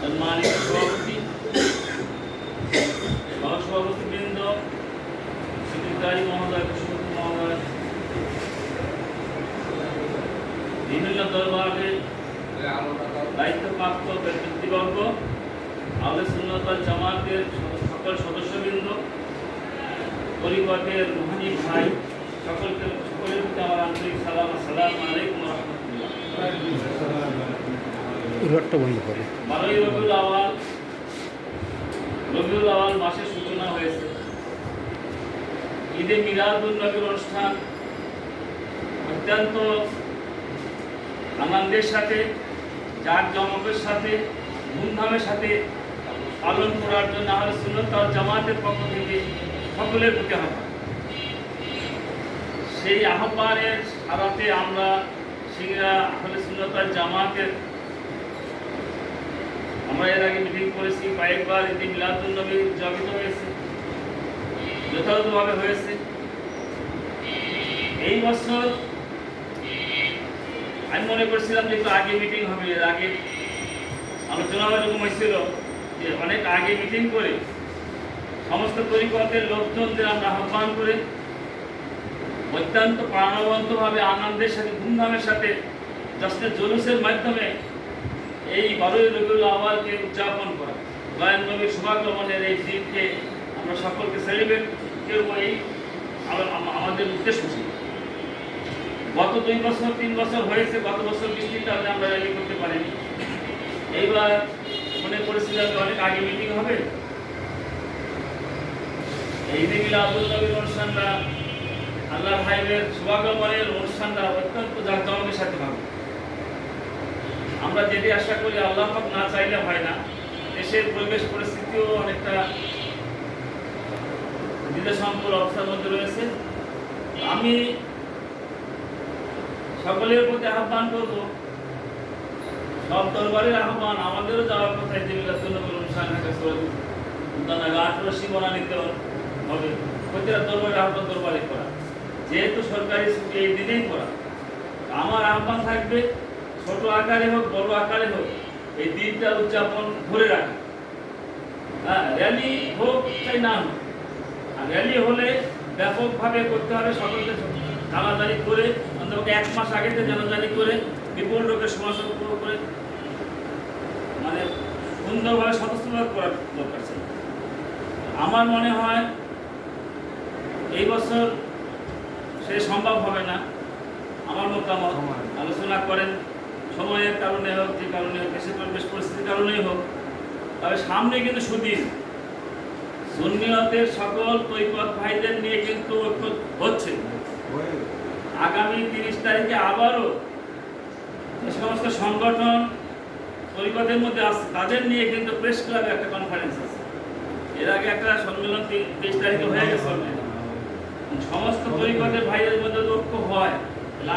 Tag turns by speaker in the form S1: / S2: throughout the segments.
S1: সম্মানিত সভাপতি, সহসভাপতি বৃন্দ সেক্রেটারি মহোদয় কৃষ্ণমূর্তি মহোদয় বিভিন্ন দরবারের দায়িত্বপ্রাপ্ত ব্যক্তিবর্গ, আহলে সুন্নতার জামাতের সকল সদস্যবৃন্দ, পরিবারের রুহানি ভাই, সকলকে সকলের প্রতি আমার আন্তরিক সালাম সালাম আলাইকুম রহমতুল্লাহ।
S2: রোডটা বন্ধ
S1: হয়েছে। ঈদে মিলাদুল অনুষ্ঠান অত্যন্ত আনন্দের সাথে জাক জমকের সাথে, ধুমধামের সাথে পালন করার জন্য আমাদের সুন্নত জামাতের পক্ষ থেকে সকলের প্রতি আহ্বান। সেই আহ্বানের সারাতে আমরা সিংরা আহলে সুন্নত জামাতের আমরা এর আগে মিটিং করেছি, কয়েকবার এতে মিলাদুল নবী উদযাপিত হয়েছে। যথাযথভাবে হয়েছে। এই বছর আমি মনে করছিলাম যে আগে মিটিং হবে, এর আগে আলোচনা এরকম হয়েছিল যে অনেক আগে মিটিং করে সমস্ত পরিকল্পের লোকজনদের আমরা আহ্বান করে অত্যন্ত প্রাণবন্তভাবে আনন্দের সাথে, ধুমধামের সাথে জাস্টের জলুসের মাধ্যমে এই বারোই রবিউল আওয়ালকে উদযাপন করা। দয়ান নবীর শুভাগমনের এই দিনকে আমরা সকলকে সেলিব্রেট করব এই আমা- আমা- আমাদের উদ্দেশ্য ছিল। গত দুই বছর, তিন বছর হয়েছে, গত বছর বৃষ্টির কারণে আমরা র্যালি করতে পারিনি। এইবার মনে করেছিলাম অনেক আগে মিটিং হবে। এই দিন আব্দুল নবীর অনুষ্ঠানটা আল্লাহ ভাইবের শুভাগমনের অনুষ্ঠানটা অত্যন্ত জাঁকজমকের সাথে হবে আমরা যেটি আশা করি আল্লাহ না চাইলে হয় না, দেশের পরিবেশ পরিস্থিতিও অনেকটা দ্বিধাসম্পূর্ণ অবস্থার মধ্যে রয়েছে। আমি সকলের প্রতি আহ্বান করব, সব দরবারের আহ্বান আমাদেরও যাওয়ার কথা মিলাদুল্নবীর অনুষ্ঠান ঢাকা সৌদি আঠারো সীমানা নিতে হবে। প্রতিটা দরবারের আহ্বান দরবারে করা। যেহেতু সরকারি ছুটি এই দিনেই করা। আমার আহ্বান থাকবে ছোট আকারে হোক বড় আকারে হোক এই দিনটা উদযাপন ধরে রাখা। হ্যাঁ র্যালি হোক চাই না হোক আর র্যালি হলে ব্যাপকভাবে করতে হবে সকলকে জানাজানি করে অন্তত এক মাস আগে থেকে জানাজানি করে বিপুল লোকের সমালোচনা করে মানে সুন্দরভাবে সদস্যভাবে করার দরকার ছিল। আমার মনে হয় এই বছর সে সম্ভব হবে না। আমার মতামত আলোচনা করেন। সময়ের কারণে হোক, যে কারণে হোক, দেশের পরিবেশ, পরিস্থিতির কারণেই হোক, তবে সামনে কিন্তু সুদিন। সুন্নিয়তের সকল তৈকত ভাইদের নিয়ে কিন্তু ঐক্য হচ্ছে। আগামী তিরিশ তারিখে আবারও যে সমস্ত সংগঠন তৈকতের মধ্যে আছে, তাদের নিয়ে কিন্তু প্রেস ক্লাবে একটা কনফারেন্স আছে। এর আগে একটা সম্মেলন তেইশ তারিখে হয়ে গেছে। সমস্ত তরিকতের ভাইদের মধ্যে ঐক্য হয়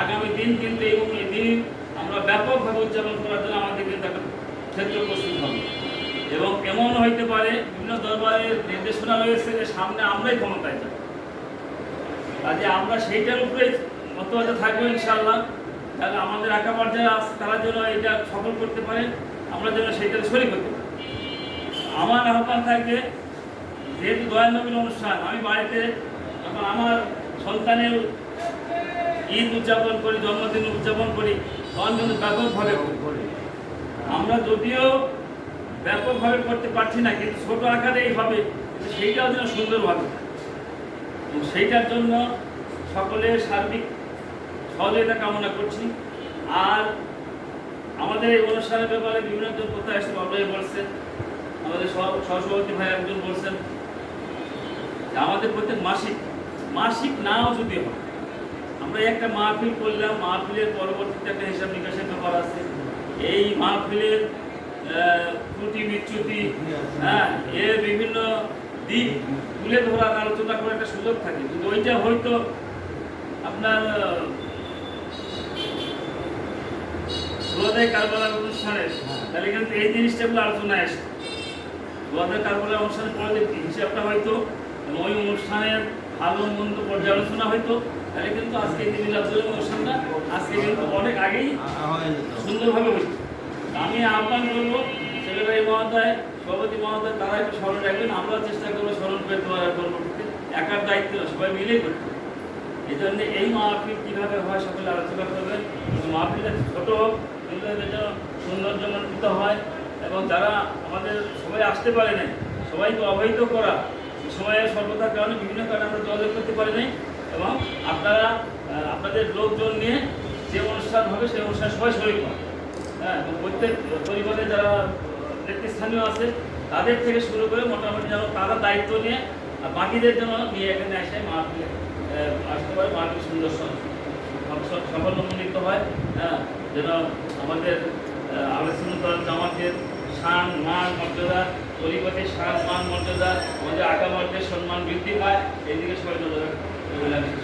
S1: আগামী দিন কিন্তু এই দিন আমরা ব্যাপকভাবে উদযাপন করার জন্য আমাদের কিন্তু একটা ক্ষেত্র প্রস্তুত হবে। এবং এমন হইতে পারে, বিভিন্ন দরবারের নির্দেশনা রয়েছে যে সামনে আমরাই ক্ষমতায় যাব। কাজে আমরা সেইটার উপরে মতবাদ থাকব ইনশাআল্লাহ। তাহলে আমাদের আঁকাবার যারা আছে, তারা যেন এটা সফল করতে পারে, আমরা যেন সেইটাতে শরীর করতে পারি। আমার আহ্বান থাকবে যেহেতু দয়াল অনুষ্ঠান, আমি বাড়িতে যখন আমার সন্তানের ঈদ উদযাপন করি, জন্মদিন উদযাপন করি তখন কিন্তু ব্যাপকভাবে আমরা যদিও ব্যাপকভাবে করতে পারছি না, কিন্তু ছোট আকারে এইভাবে সেইটাও যেন সুন্দরভাবে। সেইটার জন্য সকলের সার্বিক সহযোগিতা কামনা করছি আর আমাদের এই অনুষ্ঠানের ব্যাপারে বিভিন্ন জন কোথায় আসছে বাবলাই বলছেন, আমাদের সহ- সহসভাপতি ভাই একজন বলছেন আমাদের প্রত্যেক মাসিক মাসিক নাও যদি হয় আমরা একটা মাহফিল করলাম, মাহফিলের পরবর্তীতে একটা হিসাব নিকাশের ব্যাপার আছে। এই মাহফিলের ত্রুটি বিচ্যুতি হ্যাঁ এর বিভিন্ন দিক তুলে ধরার আলোচনা করার একটা সুযোগ থাকে। যদি ওইটা হয়তো আপনার কিন্তু এই জিনিসটা আলোচনায় আসে। সুরদায় কারবালার অনুষ্ঠানের পরে হিসাবটা হয়তো ওই অনুষ্ঠানের ভালো মন্দ পর্যালোচনা হয়তো, তাহলে কিন্তু আজকে এই দিন অনুষ্ঠানটা আজকে কিন্তু অনেক আগেই সুন্দরভাবে হয়েছে আমি আহ্বান করব সেক্রেটারি মহোদয়, সভাপতি মহোদয়, তারা একটু স্মরণ রাখবেন, আমরা চেষ্টা করব স্মরণ করে তোমার পরবর্তীতে একার দায়িত্ব সবাই মিলেই করতে। এই জন্য এই মাহফিল কীভাবে হয় সকলে আলোচনা করবেন মাহফিলটা ছোট হোক, কিন্তু যেন সৌন্দর্যমণ্ডিত হয় এবং যারা আমাদের সবাই আসতে পারে নাই, সবাইকে অবহিত করা সময়ের স্বল্পতার কারণে বিভিন্ন কারণে আমরা যোগাযোগ করতে পারি নাই এবং আপনারা আপনাদের লোকজন নিয়ে যে অনুষ্ঠান হবে সেই অনুষ্ঠানে সবাই শরীর হয় হ্যাঁ প্রত্যেক পরিবারে যারা নেতৃস্থানীয় আছে তাদের থেকে শুরু করে মোটামুটি যেন তারা দায়িত্ব নিয়ে আর বাকিদের জন্য নিয়ে এখানে মাহফিলে আহ, আসতে পারে মাহফিল সুন্দর সাফল্যমণ্ডিত হয়। হ্যাঁ যেন আমাদের আলোচনা জামাতের শান মান, মর্যাদা পরিবারের স্থান মান, মর্যাদা আমাদের আগামার্গের সম্মান বৃদ্ধি পায় এদিকে সবাই নজর রাখতে হবে।